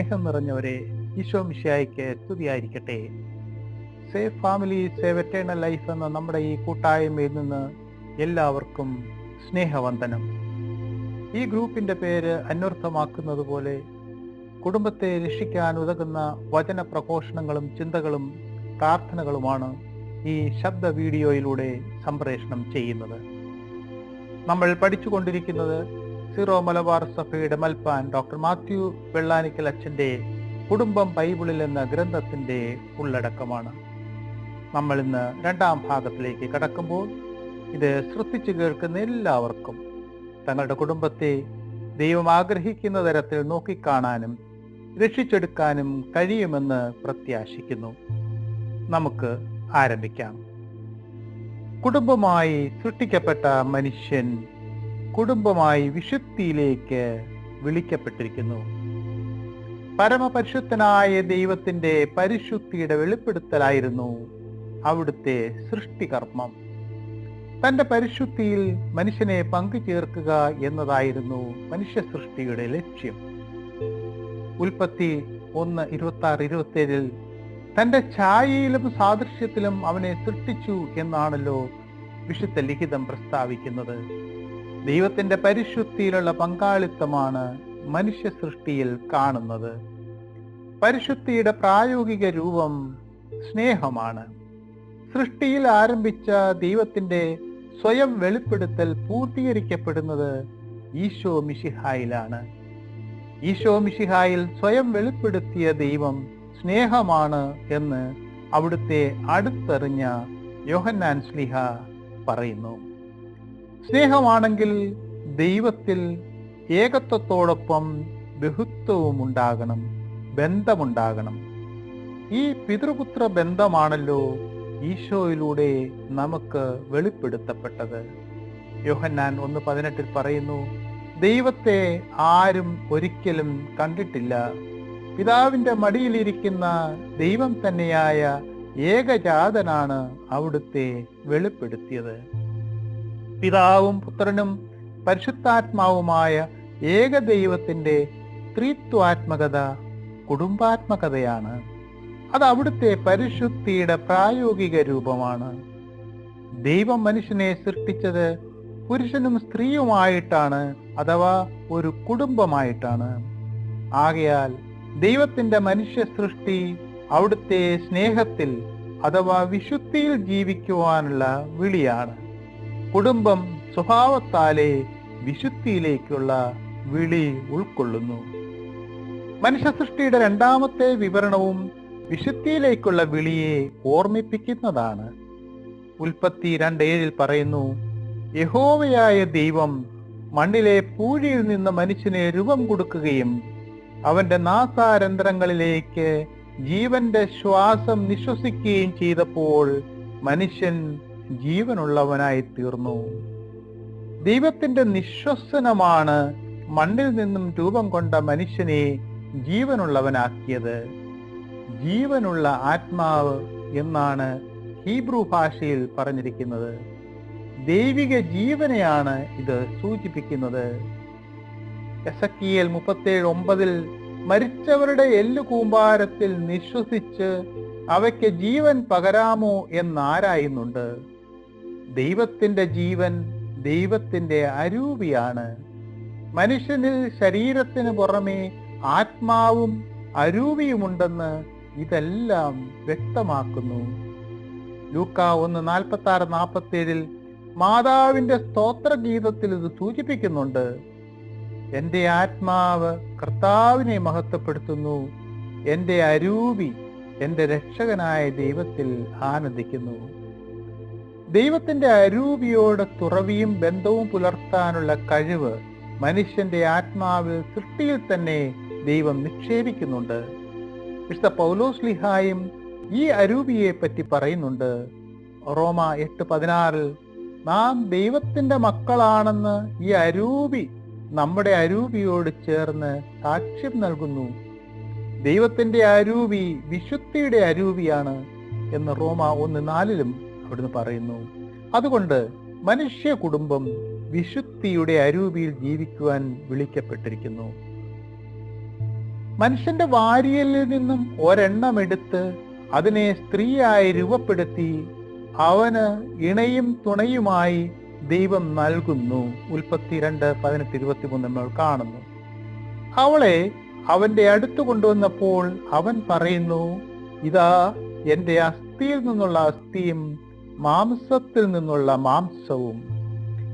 സ്നേഹം നിറഞ്ഞവരെ ഈശോ മിശിയായിക്ക് സ്തുതിയായിരിക്കട്ടെ. Safe family save eternal life എന്ന നമ്മുടെ ഈ കൂട്ടായ്മയിൽ നിന്ന് എല്ലാവർക്കും സ്നേഹവന്ദനം. ഈ ഗ്രൂപ്പിന്റെ പേര് അന്വർത്ഥമാക്കുന്നത് പോലെ കുടുംബത്തെ രക്ഷിക്കാൻ ഉതകുന്ന വചന പ്രഘോഷണങ്ങളും ചിന്തകളും പ്രാർത്ഥനകളുമാണ് ഈ ശബ്ദ വീഡിയോയിലൂടെ സംപ്രേഷണം ചെയ്യുന്നത്. നമ്മൾ പഠിച്ചുകൊണ്ടിരിക്കുന്നത് സീറോ മലബാർ സഭയുടെ മൽപ്പാൻ ഡോക്ടർ മാത്യു വെള്ളാനിക്കൽ അച്ഛന്റെ കുടുംബം ബൈബിളിൽ എന്ന ഗ്രന്ഥത്തിന്റെ ഉള്ളടക്കമാണ്. നമ്മൾ ഇന്ന് രണ്ടാം ഭാഗത്തിലേക്ക് കടക്കുമ്പോൾ ഇത് ശ്രദ്ധിച്ചു കേൾക്കുന്ന എല്ലാവർക്കും തങ്ങളുടെ കുടുംബത്തെ ദൈവം ആഗ്രഹിക്കുന്ന തരത്തിൽ നോക്കിക്കാണാനും രക്ഷിച്ചെടുക്കാനും കഴിയുമെന്ന് പ്രത്യാശിക്കുന്നു. നമുക്ക് ആരംഭിക്കാം. കുടുംബമായി സൃഷ്ടിക്കപ്പെട്ട മനുഷ്യൻ കുടുംബമായി വിശുദ്ധിയിലേക്ക് വിളിക്കപ്പെട്ടിരിക്കുന്നു. പരമപരിശുദ്ധനായ ദൈവത്തിന്റെ പരിശുദ്ധിയുടെ വെളിപ്പെടുത്തലായിരുന്നു അവിടുത്തെ സൃഷ്ടികർമ്മം. തന്റെ പരിശുദ്ധിയിൽ മനുഷ്യനെ പങ്കുചേർക്കുക എന്നതായിരുന്നു മനുഷ്യ സൃഷ്ടിയുടെ ലക്ഷ്യം. ഉൽപ്പത്തി ഒന്ന് ഇരുപത്തി ആറ് ഇരുപത്തി ഏഴിൽ തന്റെ ഛായയിലും സാദൃശ്യത്തിലും അവനെ സൃഷ്ടിച്ചു എന്നാണല്ലോ വിശുദ്ധ ലിഖിതം പ്രസ്താവിക്കുന്നത്. ദൈവത്തിന്റെ പരിശുദ്ധിയിലുള്ള പങ്കാളിത്തമാണ് മനുഷ്യ സൃഷ്ടിയിൽ കാണുന്നത്. പരിശുദ്ധിയുടെ പ്രായോഗിക രൂപം സ്നേഹമാണ്. സൃഷ്ടിയിൽ ആരംഭിച്ച ദൈവത്തിന്റെ സ്വയം വെളിപ്പെടുത്തൽ പൂർത്തീകരിക്കപ്പെടുന്നത് ഈശോ മിഷിഹായിലാണ് ഈശോ മിഷിഹായിൽ സ്വയം വെളിപ്പെടുത്തിയ ദൈവം സ്നേഹമാണ് എന്ന് അവിടുത്തെ അടുത്തെറിഞ്ഞ യോഹന്നാൻ സ്ലിഹ പറയുന്നു. സ്നേഹമാണെങ്കിൽ ദൈവത്തിൽ ഏകത്വത്തോടൊപ്പം ബഹുത്വവും ഉണ്ടാകണം ബന്ധമുണ്ടാകണം. ഈ പിതൃപുത്ര ബന്ധമാണല്ലോ ഈശോയിലൂടെ നമുക്ക് വെളിപ്പെടുത്തപ്പെട്ടത്. യോഹന്നാൻ ഒന്ന് പതിനെട്ടിൽ പറയുന്നു ദൈവത്തെ ആരും ഒരിക്കലും കണ്ടിട്ടില്ല. പിതാവിന്റെ മടിയിലിരിക്കുന്ന ദൈവം തന്നെയായ ഏകജാതനാണ് അവിടുത്തെ വെളിപ്പെടുത്തിയത്. പിതാവും പുത്രനും പരിശുദ്ധാത്മാവുമായ ഏകദൈവത്തിന്റെ ത്രിത്വാത്മകത കുടുംബാത്മകതയാണ്. അത് അവിടുത്തെ പരിശുദ്ധിയുടെ പ്രായോഗിക രൂപമാണ്. ദൈവം മനുഷ്യനെ സൃഷ്ടിച്ചത് പുരുഷനും സ്ത്രീയുമായിട്ടാണ് അഥവാ ഒരു കുടുംബമായിട്ടാണ്. ആകയാൽ ദൈവത്തിന്റെ മനുഷ്യ സൃഷ്ടി അവിടുത്തെ സ്നേഹത്തിൽ അഥവാ വിശുദ്ധിയിൽ ജീവിക്കുവാനുള്ള വിളിയാണ്. കുടുംബം സ്വഭാവത്താലെ വിശുദ്ധിയിലേക്കുള്ള വിളി ഉൾക്കൊള്ളുന്നു. മനുഷ്യസൃഷ്ടിയുടെ രണ്ടാമത്തെ വിവരണവും വിശുദ്ധിയിലേക്കുള്ള വിളിയെ ഓർമ്മിപ്പിക്കുന്നതാണ്. ഉൽപ്പത്തി രണ്ട് ഏഴിൽ പറയുന്നു യഹോവയായ ദൈവം മണ്ണിലെ പൂഴിയിൽ നിന്ന് മനുഷ്യനെ രൂപം കൊടുക്കുകയും അവന്റെ നാസാരന്ധ്രങ്ങളിലേക്ക് ജീവന്റെ ശ്വാസം നിശ്വസിക്കുകയും ചെയ്തപ്പോൾ മനുഷ്യൻ ജീവനുള്ളവനായി തീർന്നു. ദൈവത്തിന്റെ നിശ്വസനമാണ് മണ്ണിൽ നിന്നും രൂപം കൊണ്ട മനുഷ്യനെ ജീവനുള്ളവനാക്കിയത്. ജീവനുള്ള ആത്മാവ് എന്നാണ് ഹീബ്രു ഭാഷയിൽ പറഞ്ഞിരിക്കുന്നത്. ദൈവിക ജീവനെയാണ് ഇത് സൂചിപ്പിക്കുന്നത്. എസക്കിയൽ മുപ്പത്തേഴ് ഒമ്പതിൽ മരിച്ചവരുടെ എല്ലു കൂമ്പാരത്തിൽ നിശ്വസിച്ച് അവയ്ക്ക് ജീവൻ പകരാമോ എന്നാരായുന്നുണ്ട് ദൈവത്തിന്റെ ജീവൻ ദൈവത്തിന്റെ അരൂപിയാണ്. മനുഷ്യനിൽ ശരീരത്തിന് പുറമേ ആത്മാവും അരൂപിയുമുണ്ടെന്ന് ഇതെല്ലാം വ്യക്തമാക്കുന്നു. ലൂക്ക ഒന്ന് നാൽപ്പത്തി ആറ് നാൽപ്പത്തി ഏഴിൽ മാതാവിന്റെ സ്തോത്രഗീതത്തിൽ ഇത് സൂചിപ്പിക്കുന്നുണ്ട്. എന്റെ ആത്മാവ് കർത്താവിനെ മഹത്വപ്പെടുത്തുന്നു. എന്റെ അരൂപി എന്റെ രക്ഷകനായ ദൈവത്തിൽ ആനന്ദിക്കുന്നു. ദൈവത്തിന്റെ അരൂപിയോട് തുറവിയും ബന്ധവും പുലർത്താനുള്ള കഴിവ് മനുഷ്യന്റെ ആത്മാവിൽ സൃഷ്ടിയിൽ തന്നെ ദൈവം നിക്ഷേപിക്കുന്നുണ്ട്. വിശുദ്ധ പൗലോസ് ലിഹായും ഈ അരൂപിയെ പറ്റി പറയുന്നുണ്ട്. റോമ എട്ട് പതിനാറിൽ നാം ദൈവത്തിന്റെ മക്കളാണെന്ന് ഈ അരൂപി നമ്മുടെ അരൂപിയോട് ചേർന്ന് സാക്ഷ്യം നൽകുന്നു. ദൈവത്തിന്റെ അരൂപി വിശുദ്ധിയുടെ അരൂപിയാണ് എന്ന് റോമ ഒന്ന് നാലിലും അവിടുന്ന് പറയുന്നു അതുകൊണ്ട് മനുഷ്യ കുടുംബം വിശുദ്ധിയുടെ അരൂപിയിൽ ജീവിക്കുവാൻ വിളിക്കപ്പെട്ടിരിക്കുന്നു. മനുഷ്യന്റെ വാരിയലിൽ നിന്നും ഒരെണ്ണം എടുത്ത് അതിനെ സ്ത്രീയായി രൂപപ്പെടുത്തി അവന് ഇണയും തുണയുമായി ദൈവം നൽകുന്നു. ഉൽപ്പത്തി രണ്ട് പതിനെട്ട് ഇരുപത്തി മൂന്ന് നമ്മൾ കാണുന്നു. അവളെ അവന്റെ അടുത്ത് കൊണ്ടുവന്നപ്പോൾ അവൻ പറയുന്നു ഇതാ എന്റെ അസ്ഥിയിൽ നിന്നുള്ള അസ്ഥിയും മാംസത്തിൽ നിന്നുള്ള മാംസവും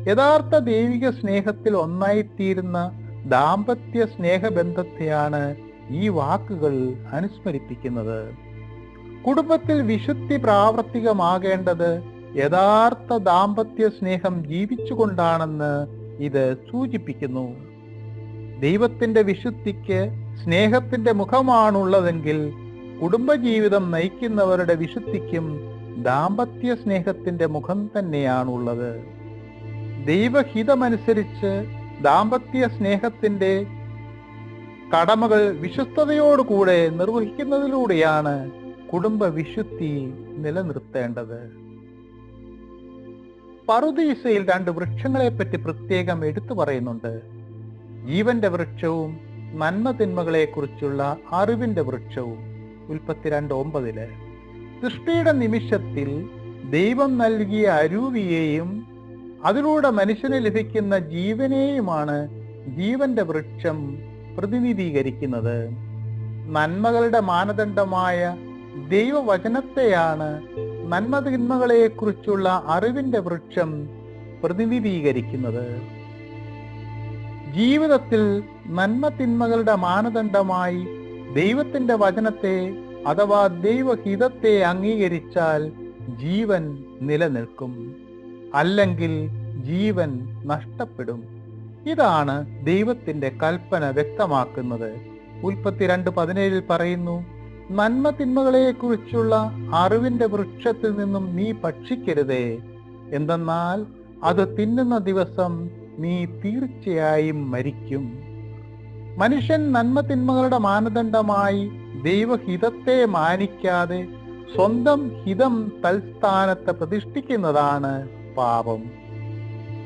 യഥാർത്ഥ ദൈവിക സ്നേഹത്തിൽ ഒന്നായിത്തീരുന്ന ദാമ്പത്യ സ്നേഹബന്ധത്തെയാണ് ഈ വാക്കുകൾ അനുസ്മരിപ്പിക്കുന്നത്. കുടുംബത്തിൽ വിശുദ്ധി പ്രാവർത്തികമാകേണ്ടത് യഥാർത്ഥ ദാമ്പത്യ സ്നേഹം ജീവിച്ചുകൊണ്ടാണെന്ന് ഇത് സൂചിപ്പിക്കുന്നു. ദൈവത്തിന്റെ വിശുദ്ധിക്ക് സ്നേഹത്തിന്റെ മുഖമാണുള്ളതെങ്കിൽ കുടുംബജീവിതം നയിക്കുന്നവരുടെ വിശുദ്ധിക്കും ദാമ്പത്യ സ്നേഹത്തിന്റെ മുഖം തന്നെയാണുള്ളത്. ദൈവഹിതമനുസരിച്ച് ദാമ്പത്യ സ്നേഹത്തിന്റെ കടമകൾ വിശ്വസ്തയോടുകൂടെ നിർവഹിക്കുന്നതിലൂടെയാണ് കുടുംബ വിശുദ്ധി നിലനിർത്തേണ്ടത്. പറുദീസയിൽ രണ്ട് വൃക്ഷങ്ങളെ പറ്റി പ്രത്യേകം എടുത്തു പറയുന്നുണ്ട്. ജീവന്റെ വൃക്ഷവും നന്മ തിന്മകളെ കുറിച്ചുള്ള അറിവിന്റെ വൃക്ഷവും. ഉൽപ്പത്തി രണ്ട് ഒമ്പതിൽ. സൃഷ്ടിയുടെ നിമിഷത്തിൽ ദൈവം നൽകിയ അരൂപിയെയും അതിലൂടെ മനുഷ്യന് ലഭിക്കുന്ന ജീവനെയുമാണ് ജീവന്റെ വൃക്ഷം പ്രതിനിധീകരിക്കുന്നത്. നന്മകളുടെ മാനദണ്ഡമായ ദൈവവചനത്തെയാണ് നന്മ തിന്മകളെ കുറിച്ചുള്ള അറിവിന്റെ വൃക്ഷം പ്രതിനിധീകരിക്കുന്നത്. ജീവിതത്തിൽ നന്മ തിന്മകളുടെ മാനദണ്ഡമായി ദൈവത്തിന്റെ വചനത്തെ അഥവാ ദൈവഹിതത്തെ അംഗീകരിച്ചാൽ ജീവൻ നിലനിൽക്കും. അല്ലെങ്കിൽ ജീവൻ നഷ്ടപ്പെടും. ഇതാണ് ദൈവത്തിന്റെ കൽപ്പന വ്യക്തമാക്കുന്നത്. ഉൽപ്പത്തി രണ്ട് പതിനേഴിൽ പറയുന്നു നന്മ തിന്മകളെ കുറിച്ചുള്ള അറിവിന്റെ വൃക്ഷത്തിൽ നിന്നും നീ ഭക്ഷിക്കരുതേ. എന്തെന്നാൽ അത് തിന്നുന്ന ദിവസം നീ തീർച്ചയായും മരിക്കും. മനുഷ്യൻ നന്മ തിന്മകളുടെ മാനദണ്ഡമായി ദൈവഹിതത്തെ മാനിക്കാതെ സ്വന്തം ഹിതം തൽസ്ഥാനത്തെ പ്രതിഷ്ഠിക്കുന്നതാണ് പാപം.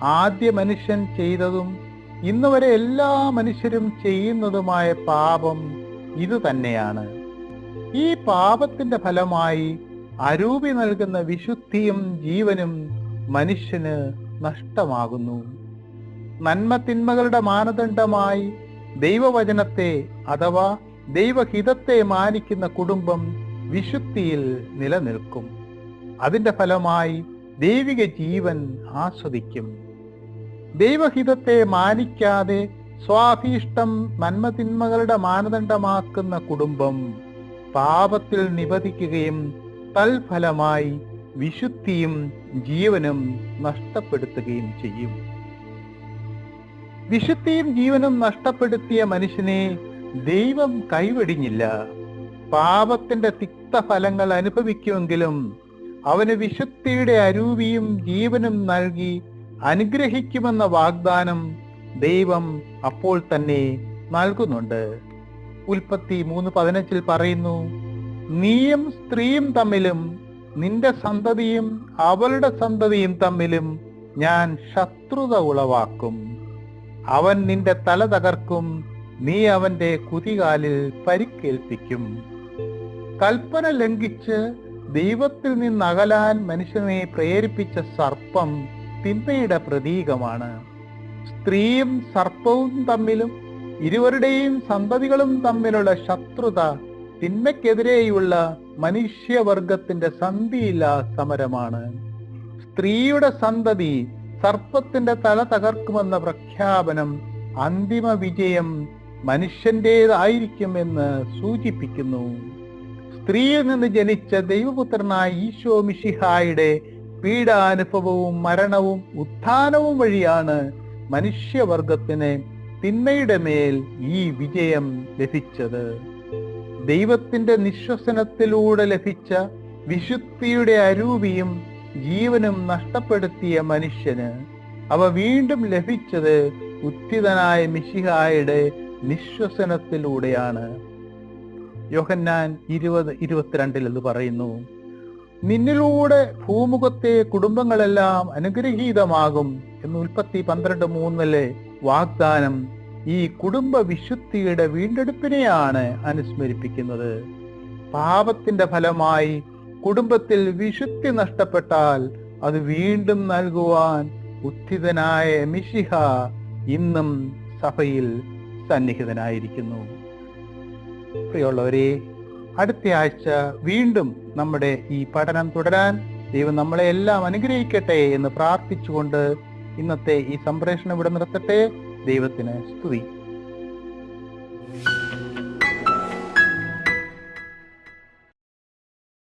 ആദ്യ മനുഷ്യൻ ചെയ്തതും ഇന്ന് വരെ എല്ലാ മനുഷ്യരും ചെയ്യുന്നതുമായ പാപം ഇത് തന്നെയാണ്. ഈ പാപത്തിന്റെ ഫലമായി അരൂപി നൽകുന്ന വിശുദ്ധിയും ജീവനും മനുഷ്യന് നഷ്ടമാകുന്നു. നന്മ തിന്മകളുടെ മാനദണ്ഡമായി ദൈവവചനത്തെ അഥവാ ദൈവഹിതത്തെ മാനിക്കുന്ന കുടുംബം വിശുദ്ധിയിൽ നിലനിൽക്കും. അതിന്റെ ഫലമായി ദൈവിക ജീവൻ ആസ്വദിക്കും. ദൈവഹിതത്തെ മാനിക്കാതെ സ്വാഭീഷ്ടം നന്മതിന്മകളുടെ മാനദണ്ഡമാക്കുന്ന കുടുംബം പാപത്തിൽ നിപതിക്കുകയും തൽഫലമായി വിശുദ്ധിയും ജീവനും നഷ്ടപ്പെടുത്തുകയും ചെയ്യും. വിശുദ്ധിയും ജീവനും നഷ്ടപ്പെടുത്തിയ മനുഷ്യനെ ദൈവം കൈവെടിഞ്ഞില്ല. പാപത്തിന്റെ തിക്തഫലങ്ങൾ അനുഭവിക്കുമെങ്കിലും അവന് വിശുദ്ധിയുടെ അരൂപിയും ജീവനും നൽകി അനുഗ്രഹിക്കുമെന്ന വാഗ്ദാനം ദൈവം അപ്പോൾ തന്നെ നൽകുന്നുണ്ട്. ഉൽപ്പത്തി മൂന്ന് പതിനഞ്ചിൽ പറയുന്നു നീയും സ്ത്രീയും തമ്മിലും നിന്റെ സന്തതിയും അവളുടെ സന്തതിയും തമ്മിലും ഞാൻ ശത്രുത ഉളവാക്കും. അവൻ നിന്റെ തല തകർക്കും നീ അവന്റെ കുതികാലിൽ പരിക്കേൽപ്പിക്കും. കൽപ്പന ലംഘിച്ച് ദൈവത്തിൽ നിന്നകലാൻ മനുഷ്യനെ പ്രേരിപ്പിച്ച സർപ്പം തിന്മയുടെ പ്രതീകമാണ്. സ്ത്രീയും സർപ്പവും തമ്മിലും ഇരുവരുടെയും സന്തതികളും തമ്മിലുള്ള ശത്രുത തിന്മയ്ക്കെതിരെയുള്ള മനുഷ്യവർഗത്തിന്റെ സന്ധിയില്ലാ സമരമാണ്. സ്ത്രീയുടെ സന്തതി സർപ്പത്തിന്റെ തല തകർക്കുമെന്ന പ്രഖ്യാപനം അന്തിമ വിജയം മനുഷ്യന്റേതായിരിക്കും എന്ന് സൂചിപ്പിക്കുന്നു. സ്ത്രീയിൽ നിന്ന് ജനിച്ച ദൈവപുത്രനായ ഈശോ മിഷിഹായുടെ പീഡാനുഭവവും മരണവും ഉത്ഥാനവും വഴിയാണ് മനുഷ്യവർഗത്തിന് തിന്മയുടെ മേൽ ഈ വിജയം ലഭിച്ചത്. ദൈവത്തിന്റെ നിശ്വസനത്തിലൂടെ ലഭിച്ച വിശുദ്ധിയുടെ അരൂപിയും ജീവനും നഷ്ടപ്പെടുത്തിയ മനുഷ്യന് അവ വീണ്ടും ലഭിച്ചത് ഉത്തിതനായ മിശിഹായുടെ നിശ്വസനത്തിലൂടെയാണ്. യോഹന്നാൻ ഇരുപത് ഇരുപത്തിരണ്ടിൽ എന്ന് പറയുന്നു നിന്നിലൂടെ ഭൂമുഖത്തെ കുടുംബങ്ങളെല്ലാം അനുഗ്രഹീതമാകും എന്ന് ഉൽപ്പത്തി പന്ത്രണ്ട് മൂന്നിലെ വാഗ്ദാനം ഈ കുടുംബ വിശുദ്ധിയുടെ വീണ്ടെടുപ്പിനെയാണ് അനുസ്മരിപ്പിക്കുന്നത്. പാപത്തിന്റെ ഫലമായി കുടുംബത്തിൽ വിശുദ്ധി നഷ്ടപ്പെട്ടാൽ അത് വീണ്ടും നൽകുവാൻ ഉത്ഥിതനായ മിശിഹ ഇന്നും സഭയിൽ സന്നിഹിതനായിരിക്കുന്നു. പ്രിയമുള്ളവരെ അടുത്ത ആഴ്ച വീണ്ടും നമ്മുടെ ഈ പഠനം തുടരാൻ ദൈവം നമ്മളെ എല്ലാം അനുഗ്രഹിക്കട്ടെ എന്ന് പ്രാർത്ഥിച്ചുകൊണ്ട് ഇന്നത്തെ ഈ സംപ്രേഷണം ഇവിടെ നിർത്തട്ടെ. ദൈവത്തിന് സ്തുതി.